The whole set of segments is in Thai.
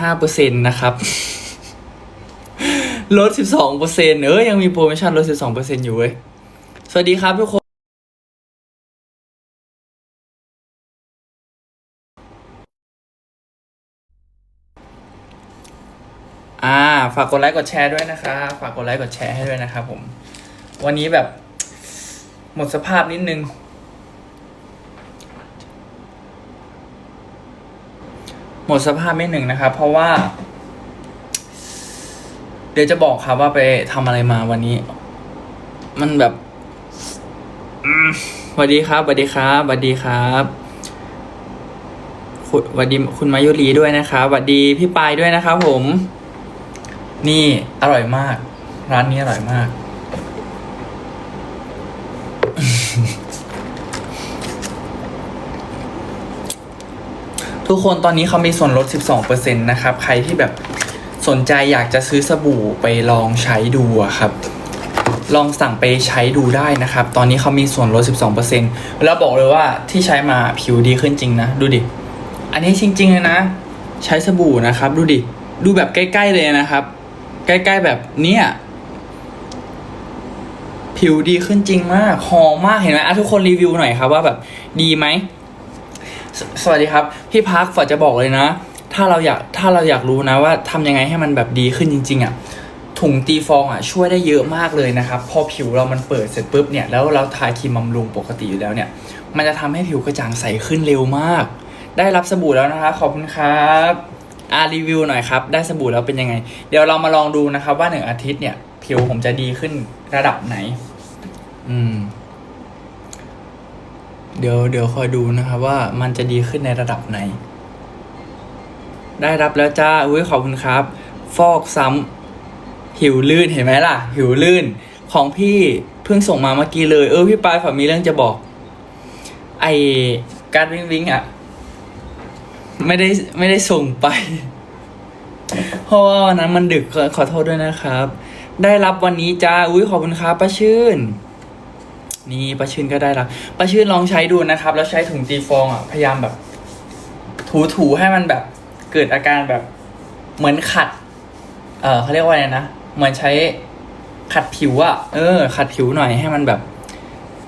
ห้าเปอร์เซ็นต์นะครับ ลดสิบสองเปอร์เซ็นต์เออ ยังมีโปรโมชั่นลดสิบสองเปอร์เซ็นต์อยู่เว้ย สวัสดีครับทุกคน อ่า ฝากกดไลค์กดแชร์ด้วยนะคะ ฝากกดไลค์กดแชร์ให้ด้วยนะครับผม วันนี้แบบ หมดสภาพนิดนึง หมดสภาพนิดหนึ่งนะครับ เพราะว่า เดี๋ยวจะบอกครับว่าไปทำอะไรมาวันนี้ มันแบบสวัสดีครับสวัสดีครับสวัสดีครับคุณสวัสดีคุณมายุรีด้วยนะครับสวัสดีพี่ปายด้วยนะครับผม นี่อร่อยมาก ร้านนี้อร่อยมาก ทุกคนตอนนี้เขามีส่วนลด 12%นะครับ ใครที่แบบสนใจอยากจะซื้อสบู่ไปลองใช้ดูครับ ลองสั่งไปใช้ดูได้นะครับ ตอนนี้เขามีส่วนลด 12%แล้วบอกเลยว่าที่ใช้มาผิวดีขึ้นจริงนะ ดูดิ อันนี้จริงๆเลยนะ ใช้สบู่นะครับ ดูดิ ดูแบบใกล้ ๆ เลยนะครับ ใกล้ๆแบบเนี้ยผิวดีขึ้นจริงมากหอมมากเห็นไหมอะทุกคนรีวิวหน่อยครับว่าแบบดีไหม สสวัสดีครับ พี่พักฝอจะบอกเลยนะ ถ้าเราอยากถ้าเราอยากรู้นะว่าทำยังไงให้มันแบบดีขึ้นจริง ๆอะถุงตีฟองอะช่วยได้เยอะมากเลยนะครับพอผิวเรามันเปิดเสร็จปุ๊บเนี่ยแล้วเราทาครีมบำรุงปกติอยู่แล้วเนี่ย มันจะทำให้ผิวกระจ่างใสขึ้นเร็วมาก ได้รับสบู่แล้วนะคะขอบคุณครับอารีวิวหน่อยครับ ได้สบู่แล้วเป็นยังไง เดี๋ยวเรามาลองดูนะครับว่าหนึ่งอาทิตย์เนี่ย ผิวผมจะดีขึ้นระดับไหน อืม เดี๋ยวเดี๋ยวคอยดูนะครับว่ามันจะดีขึ้นในระดับไหน ได้รับแล้วจ้าอุ้ยขอบคุณครับ ฟอกซ้ำหิวลื่นเห็นไหมล่ะ หิวลื่น ของพี่เพิ่งส่งมาเมื่อกี้เลย เออพี่ปายฝามีเรื่องจะบอก ไอการวิ่งวิ่งอะ ไม่ได้ไม่ได้ส่งไป เพราะว่าวันนั้นมันดึกขอขอโทษด้วยนะครับ ได้รับวันนี้จ้าอุ้ยขอบคุณครับป้าชื่น นี่ป้าชื่นก็ได้รับป้าชื่นลองใช้ดูนะครับ แล้วใช้ถุงตีฟองอะพยายามแบบถูถูๆให้มันแบบ เกิดอาการแบบเหมือนขัด เออเขาเรียกว่าไงนะเหมือนใช้ขัดผิวอะเออ ขัดผิวหน่อยให้มันแบบ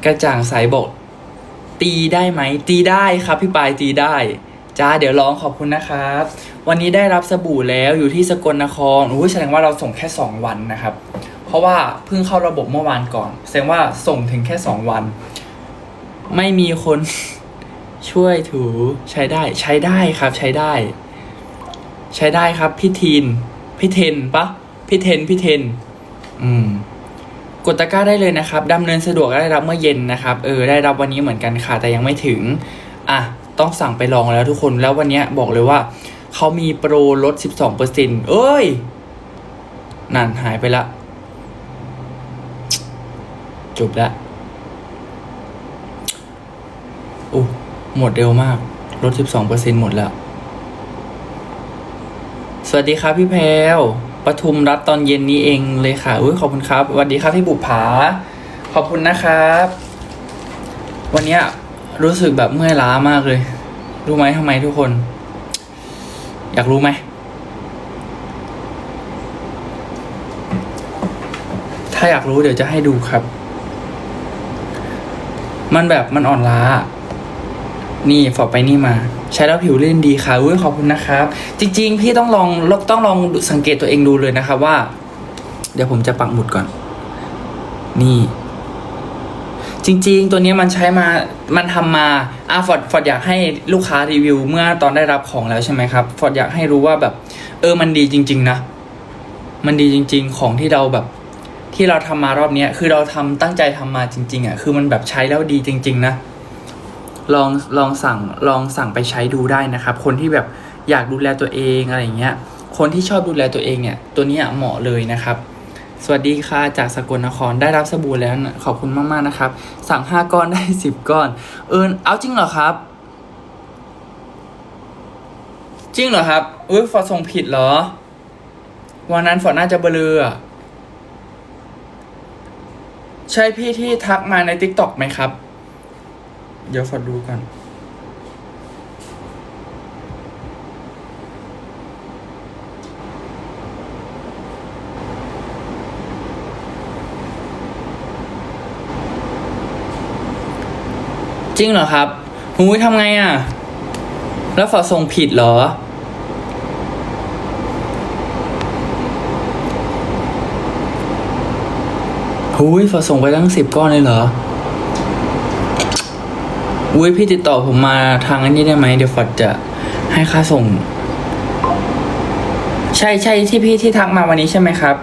กระจ่างใสบอก ตีได้ไหม ตีได้ครับ พี่ปายตีได้ จ้าเดี๋ยวลองขอบคุณนะครับ วันนี้ได้รับสบู่แล้วอยู่ที่สกลนครอุ้ยแสดงว่าเราส่งแค่สองวันนะครับ เพราะว่าเพิ่งเข้าระบบเมื่อวานก่อน แสดงว่าส่งถึงแค่สองวัน ไม่มีคน ช่วยถูใช้ได้ ใช้ได้ครับใช้ได้ ใช้ได้ครับพี่ทีนพี่เทนปะพี่เทนพี่เทน อืมกดตะกร้าได้เลยนะครับดำเนินสะดวกได้รับเมื่อเย็นนะครับ เออได้รับวันนี้เหมือนกันค่ะ แต่ยังไม่ถึง อะ ต้องสั่งไปลองแล้วทุกคนแล้ววันนี้บอกเลยว่า เขามีโปรลด 12%เอ้ย นั่นหายไปละ จบละโอ้หมดเร็วมาก ลด 12%หมดแล้ว สวัสดีครับพี่แพรวปทุมรัฐตอนเย็นนี้เองเลยค่ะอุ้ยขอบคุณครับสวัสดีครับพี่บุภาขอบคุณนะครับ วันนี้รู้สึกแบบเมื่อยล้ามากเลย รู้ไหมทำไมทุกคน อยากรู้ไหมถ้าอยากรู้เดี๋ยวจะให้ดูครับ มันแบบมันอ่อนล้า นี่ฝอไปนี่มา ใช้แล้วผิวเล่นดีค่ะอุ้ยขอบคุณนะครับ จริง ๆ พี่ต้องลองต้องลองสังเกตตัวเองดูเลยนะครับว่า เดี๋ยวผมจะปักหมุดก่อน นี่ จริง ๆ ตัวนี้มันใช้มามันทำมาอะฟอดฟอดอยากให้ลูกค้ารีวิว เมื่อตอนได้รับของแล้วใช่ไหมครับฟอดอยากให้รู้ว่าแบบ เออมันดีจริง ๆ นะมันดีจริง ๆ ของที่เราแบบ ที่เราทำมารอบเนี้ยคือเราทำตั้งใจทำมาจริง ๆอะคือมันแบบใช้แล้วดีจริง ๆ นะ ลองลองสั่งลองสั่งไปใช้ดูได้นะครับ คนที่แบบอยากดูแลตัวเองอะไรอย่างเงี้ย คนที่ชอบดูแลตัวเองเนี่ย ตัวนี้เหมาะเลยนะครับ สวัสดีค่ะจากสกลนครได้รับสบู่แล้วนะขอบคุณมากๆนะครับ สั่งห้าก้อนได้สิบก้อน เออเอาจริงเหรอครับ จริงเหรอครับอุ้ยฟอส่งผิดเหรอวันนั้นฟอน่าจะเบลออ ใช่พี่ที่ทักมาในติ๊กต็อกไหมครับ เดี๋ยวฟอดดูก่อนจริงเหรอครับหูยทำไงอะ แล้วฝอส่งผิดเหรอ หุยฝส่งไปตั้งสิบก้อนเลยเหรออุ้ยพี่ติดต่อผมมาทางอันนี้ได้ไหมเดี๋ยวฟอดจะให้ค่าส่ง ใช่ใช่ที่พี่ที่ทักมาวันนี้ใช่ไหมครับ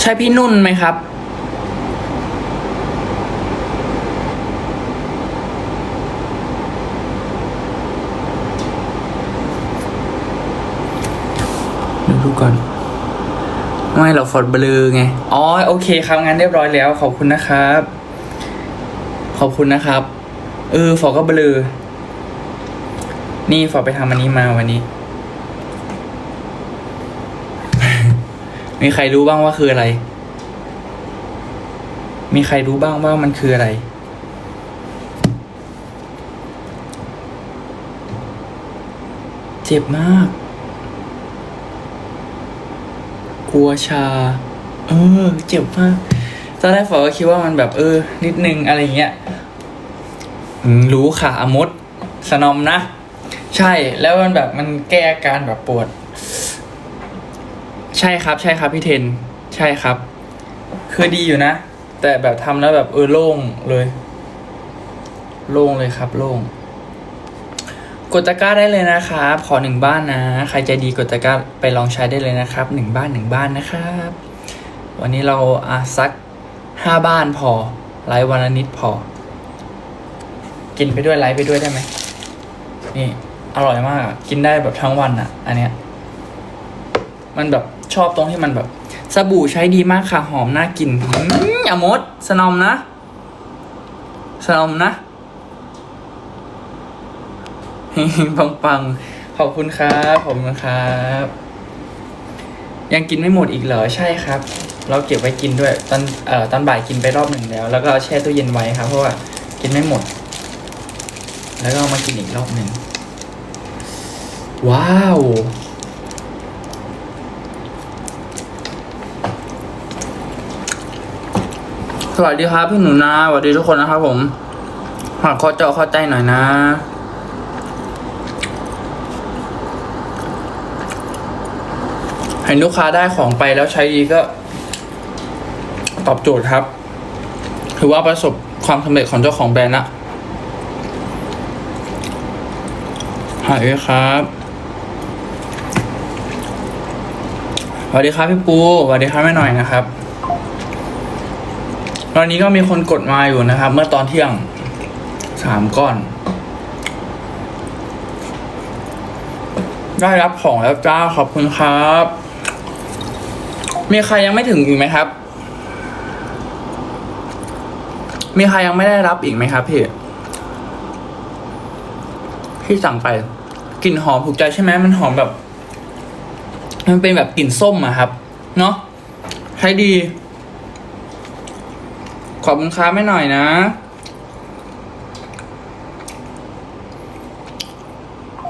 ใช่พี่นุ่นไหมครับ ดูดูก่อน ไม่เราฟอดเบลอไง อ๋อโอเคครับงั้นเรียบร้อยแล้ว ขอบคุณนะครับ ขอบคุณนะครับ เออฟอก็เบลอนี่ฟอไปทำอันนี้มาวันนี้ มีใครรู้บ้างว่าคืออะไร มีใครรู้บ้างว่ามันคืออะไรเจ็บมาก ก ลัวชา เออ เจ็บมากตอนแรกฝอก็คิดว่ามันแบบเออ นิดนึงอะไรเงี้ยรู้ค่ะอมดสนอมนะ ใช่แล้วมันแบบมันแก้อาการแบบปวด ใช่ครับ ใช่ครับพี่เทน ใช่ครับ คือดีอยู่นะ แต่แบบทำแล้วแบบเออโล่งเลย โล่งเลยครับ โล่ง กดตะกร้าได้เลยนะครับ ขอหนึ่งบ้านนะ ใครใจดีกดตะกร้าไปลองใช้ได้เลยนะครับหนึ่งบ้านหนึ่งบ้านนะครับ วันนี้เราอะสักห้าบ้านพอ ไลฟ์วันละนิดพอ กินไปด้วยไลฟ์ไปด้วยได้ไหม นี่อร่อยมาก กินได้แบบทั้งวันอะ อันเนี้ย มันแบบชอบตรงที่มันแบบ สบู่ใช้ดีมากค่ะ หอมน่ากินอืมอย่ามด สนอมนะ สนอมนะ ปังปังขอบคุณครับขอบคุณครับ ยังกินไม่หมดอีกเหรอใช่ครับ เราเก็บไว้กินด้วย ตอนเอ่อตอนบ่ายกินไปรอบหนึ่งแล้ว แล้วก็แช่ตู้เย็นไว้ครับ เพราะว่ากินไม่หมด แล้วก็มากินอีกรอบหนึ่งว้าวสวัสดีครับพี่หนูนาสวัสดีทุกคนนะครับผมหากข้อเจาะเข้าใจหน่อยนะ เห็นลูกค้าได้ของไปแล้วใช้ดีก็ ตอบโจทย์ครับ ถือว่าประสบความสำเร็จของเจ้าของแบรนด์ละหายครับสวัสดีครับพี่ปูสวัสดีครับแม่หน่อยนะครับ ตอนนี้ก็มีคนกดมาอยู่นะครับ เมื่อตอนเที่ยงสามก้อน ได้รับของแล้วจ้าขอบคุณครับ มีใครยังไม่ถึงอีกไหมครับ มีใครยังไม่ได้รับอีกไหมครับพี่ที่สั่งไปกลิ่นหอมถูกใจใช่ไหมมันหอมแบบ มันเป็นแบบกลิ่นส้มอะครับ เนาะใช้ดี ขอบคุณครับไม่หน่อยนะ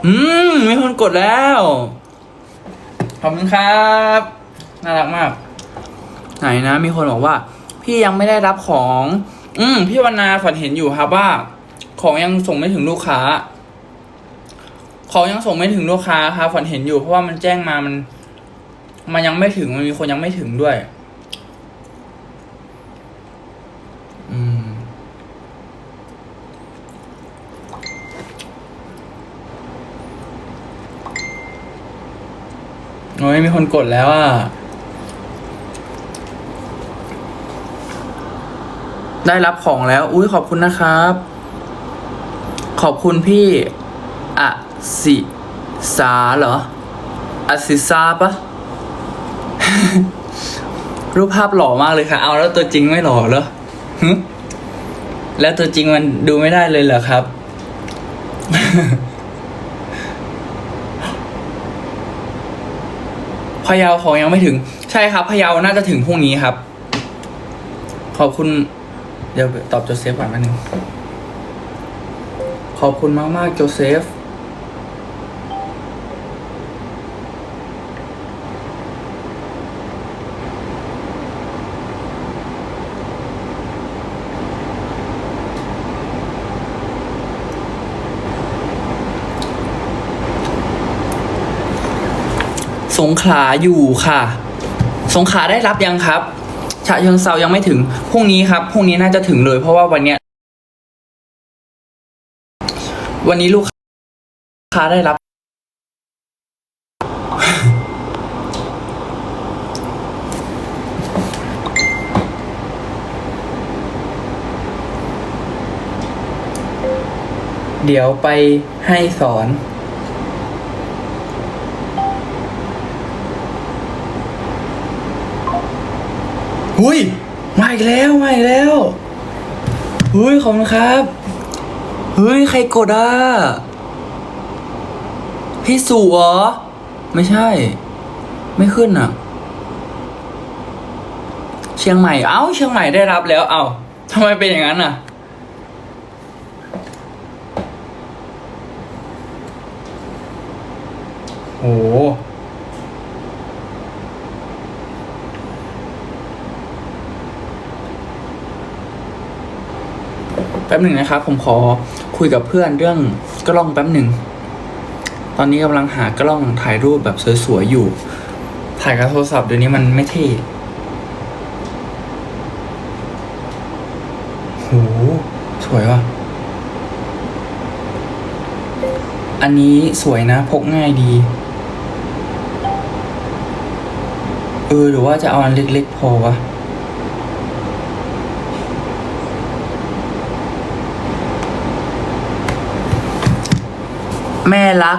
อืม มีคนกดแล้ว ขอบคุณครับ น่ารักมาก ไหนนะ มีคนบอกว่า พี่ยังไม่ได้รับของ อืมพี่วรรณาฝันเห็นอยู่ครับว่า ของยังส่งไม่ถึงลูกค้า ของยังส่งไม่ถึงลูกค้าครับฝันเห็นอยู่เพราะว่ามันแจ้งมามัน มันยังไม่ถึงมันมีคนยังไม่ถึงด้วย อืมโอ้ยมีคนกดแล้วอะ ได้รับของแล้ว อุ้ยขอบคุณนะครับ ขอบคุณพี่อะสิสาเหรออะสิซาปะรูปภาพหล่อมากเลยค่ะ เอาแล้วตัวจริงไม่หล่อเหรอแล้วตัวจริงมันดูไม่ได้เลยเหรอครับพะเยาของยังไม่ถึง ใช่ครับพะเยาน่าจะถึงพรุ่งนี้ครับ ขอบคุณ เดี๋ยวตอบโจเซฟก่อนมาหนึ่งขอบคุณมากมากโจเซฟ สงขาอยู่ค่ะ สงขาได้รับยังครับ ฉะเชิงเซายังไม่ถึงพรุ่งนี้ครับพรุ่งนี้น่าจะถึงเลยเพราะว่าวันเนี้ยวันนี้ลูกค้าได้รับ เดี๋ยวไปให้สอน หุยมาอีกแล้วมาอีกแล้วหุยขอบคุณครับเฮ้ยใครกดอะพี่สุเหรอ ไม่ใช่ ไม่ขึ้นอะ เชียงใหม่เอ้า เชียงใหม่ได้รับแล้ว เอ้าทำไมเป็นอย่างนั้นอะ โห แป๊บหนึ่งนะครับ ผมขอคุยกับเพื่อนเรื่องกล้องแป๊บหนึ่ง ตอนนี้กำลังหากล้องถ่ายรูปแบบสวยๆอยู่ ถ่ายกับโทรศัพท์เดี๋ยวนี้มันไม่เท่โหสวยว่ะ อันนี้สวยนะ พกง่ายดี เออ หรือว่าจะเอาอันเล็กๆพอวะ แม่รัก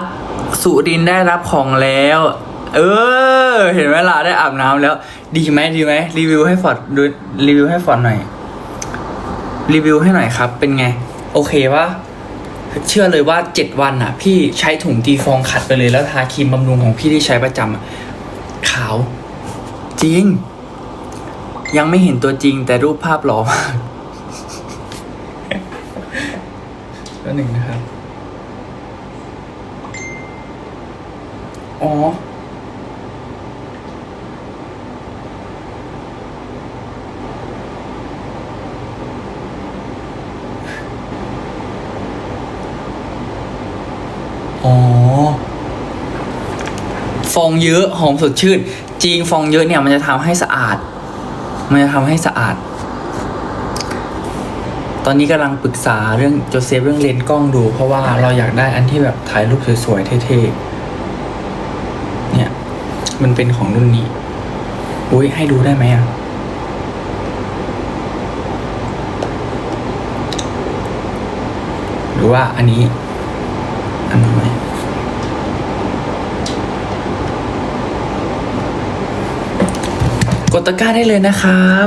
สุรินได้รับของแล้ว เออ เห็นไหมล่ะได้อาบน้ำแล้ว ดีไหมดีไหมรีวิวให้ฟอร์ดดูรีวิวให้ฟอร์ดหน่อย รีวิวให้หน่อยครับ เป็นไง โอเคปะเชื่อเลยว่าเจ็ดวันอะ พี่ใช้ถุงตีฟองขัดไปเลยแล้วทาครีมบำรุงของพี่ที่ใช้ประจำอะขาว จริง ยังไม่เห็นตัวจริงแต่รูปภาพหล่อมากก็หนึ่งนะครับ อ๋อ อ๋อ ฟองเยอะหอมสดชื่น จริงฟองเยอะเนี่ยมันจะทำให้สะอาด มันจะทำให้สะอาด ตอนนี้กำลังปรึกษาเรื่องโจเซฟเรื่องเลนส์กล้องดู เพราะว่าเราอยากได้อันที่แบบถ่ายรูปสวยๆเท่ๆ มันเป็นของรุ่นนี้อุ้ยให้ดูได้ไหมอะ หรือว่าอันนี้ อันไหนกดตะกร้าได้เลยนะครับ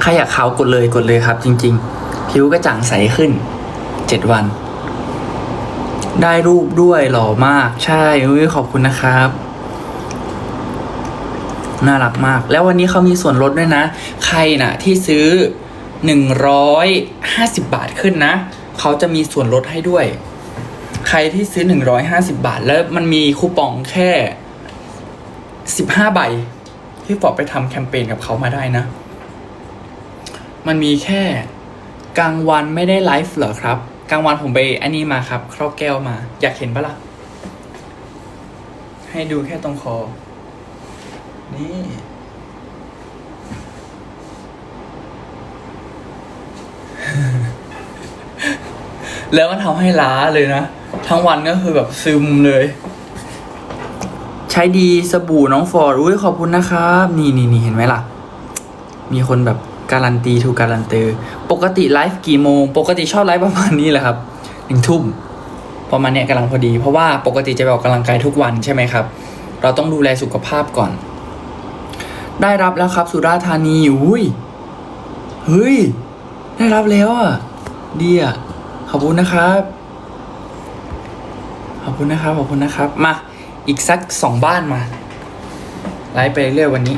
ใครอยากขาวกดเลยกดเลยครับ จริง ๆ ผิวกระจ่างใสขึ้นเจ็ดวัน ได้รูปด้วยหล่อมาก ใช่อุ้ยขอบคุณนะครับ น่ารักมาก แล้ววันนี้เขามีส่วนลดด้วยนะ ใครนะ่ะที่ซื้อหนึ่งร้อยห้าสิบาทขึ้นนะ เขาจะมีส่วนลดให้ด้วย ใครที่ซื้อหนึ่งร้อยห้าสิบาท แล้วมันมีคูปองแค่สิบห้าใบ ที่ฟอร์ไปทำแคมเปญกับเขามาได้นะ มันมีแค่กลางวันไม่ได้ไลฟ์เหรอครับ กลางวันผมไปอันนี้มาครับ ครอบแก้วมา อยากเห็นปะล่ะ ให้ดูแค่ตรงคอ นี่ แล้วมันทำให้ล้าเลยนะ ทั้งวันก็คือแบบซึมเลย ใช้ดีสบู่น้องฟอร์ดอุ้ยขอบคุณนะครับ นี่นี่นี่เห็นไหมล่ะ มีคนแบบการันตีถูกการันตีปกติไลฟ์กี่โมง ปกติชอบไลฟ์ประมาณนี้แหละครับหนึ่งทุ่มประมาณเนี้ยกำลังพอดี เพราะว่าปกติจะไปออกกำลังกายทุกวันใช่ไหมครับ เราต้องดูแลสุขภาพก่อน ได้รับแล้วครับ สุราธานีอุ้ยเฮ้ย ได้รับแล้วอะดีอะขอบคุณนะครับ ขอบคุณนะครับขอบคุณนะครับ มาอีกสักสองบ้านมาไลฟ์ไปเรื่อยวันนี้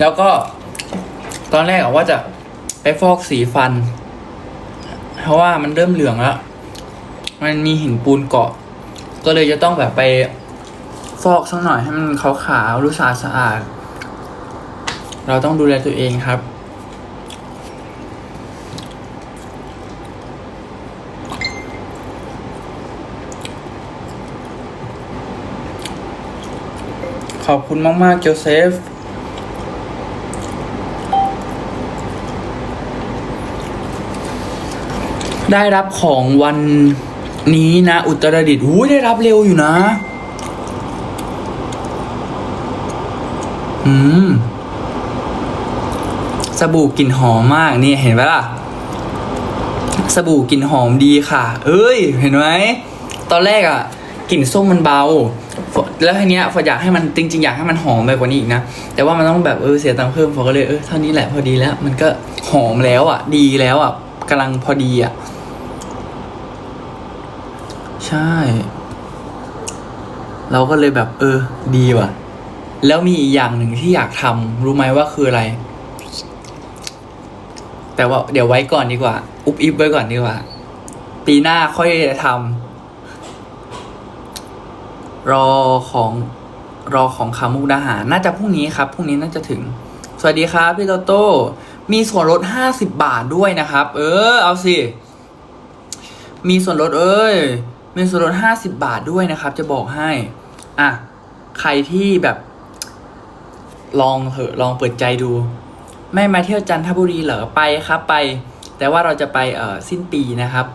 แล้วก็ ตอนแรกอะว่าจะไปฟอกสีฟัน เพราะว่ามันเริ่มเหลืองแล้ว มันมีหินปูนเกาะ ก็เลยจะต้องแบบไป ฟอกสักหน่อยให้มันขาวๆรู้สะอาดสะอาด เราต้องดูแลตัวเองครับ ขอบคุณมากๆ โจเซฟได้รับของวันนี้นะ อุตรดิตถ์ได้รับเร็วอยู่นะ อืมสบู่กลิ่นหอมมากนี่เห็นไหมล่ะ สบู่กลิ่นหอมดีค่ะ เอ้ย เห็นไหมตอนแรกอะ่ะกลิ่นส้มมันเบา แล้วทีเนี้ยฝออยากให้มันจริงๆอยากให้มันหอมไปกว่านี้อีกนะ แต่ว่ามันต้องแบบเออเสียตังค์เพิ่มฝอก็เลยเออเท่านี้แหละพอดีแล้ว มันก็หอมแล้วอะ่ะ ดีแล้วอะ่ะกำลังพอดีอะ่ะ ใช่ เราก็เลยแบบเออ ดีว่ะ แล้วมีอีกอย่างหนึ่งที่อยากทำรู้ไหมว่าคืออะไร แต่ว่าเดี๋ยวไว้ก่อนดีกว่า อุบอิบไว้ก่อนดีกว่า ปีหน้าค่อยทำรอของรอของคามุกดาหาร น่าจะพรุ่งนี้ครับพรุ่งนี้น่าจะถึง สวัสดีครับพี่โตโต้มีส่วนลดห้าสิบบาทด้วยนะครับ เออ เอาสิ มีส่วนลดเอ้ย มีส่วนลดห้าสิบบาทด้วยนะครับ จะบอกให้ อะ ใครที่แบบ ลองเถอะลองเปิดใจดู ไม่มาเที่ยวจันทบุรีเหรอไปครับไป แต่ว่าเราจะไปเอ่อสิ้นปีนะครับ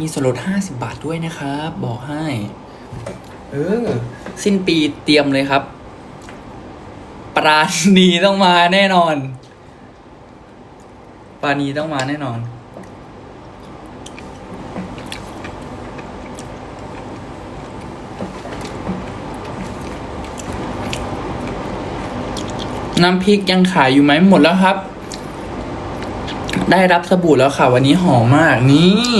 มีส่วนลดห้าสิบาทด้วยนะครับ บอกให้ เออ สิ้นปีเตรียมเลยครับ ปราณีต้องมาแน่นอน ปราณีต้องมาแน่นอน น้ำพริกยังขายอยู่ไหมหมดแล้วครับ ได้รับสบู่แล้วค่ะ วันนี้หอมมากนี่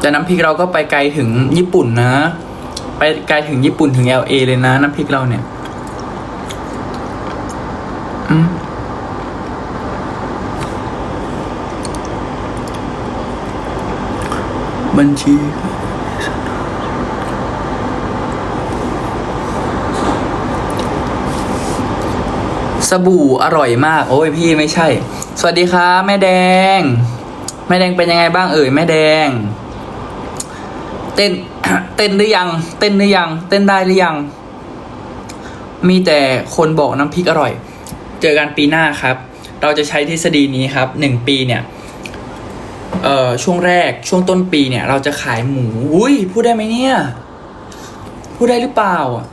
แต่น้ำพริกเราก็ไปไกลถึงญี่ปุ่นนะ ไปไกลถึงญี่ปุ่นถึง LA เลยนะ น้ำพริกเราเนี่ยอืมบัญชี สบู่อร่อยมาก โอ้ยพี่ไม่ใช่ สวัสดีครับแม่แดง แม่แดงเป็นยังไงบ้างเอ่ยแม่แดง เต้นเต้นหรือยัง เต้นหรือยัง เต้นได้หรือยัง มีแต่คนบอกน้ำพริกอร่อย เจอกันปีหน้าครับ เราจะใช้ทฤษฎีนี้ครับหนึ่งปีเนี่ยเอ่อช่วงแรกช่วงต้นปีเนี่ย เราจะขายหมู อุ้ยพูดได้ไหมเนี่ย พูดได้หรือเปล่าอะ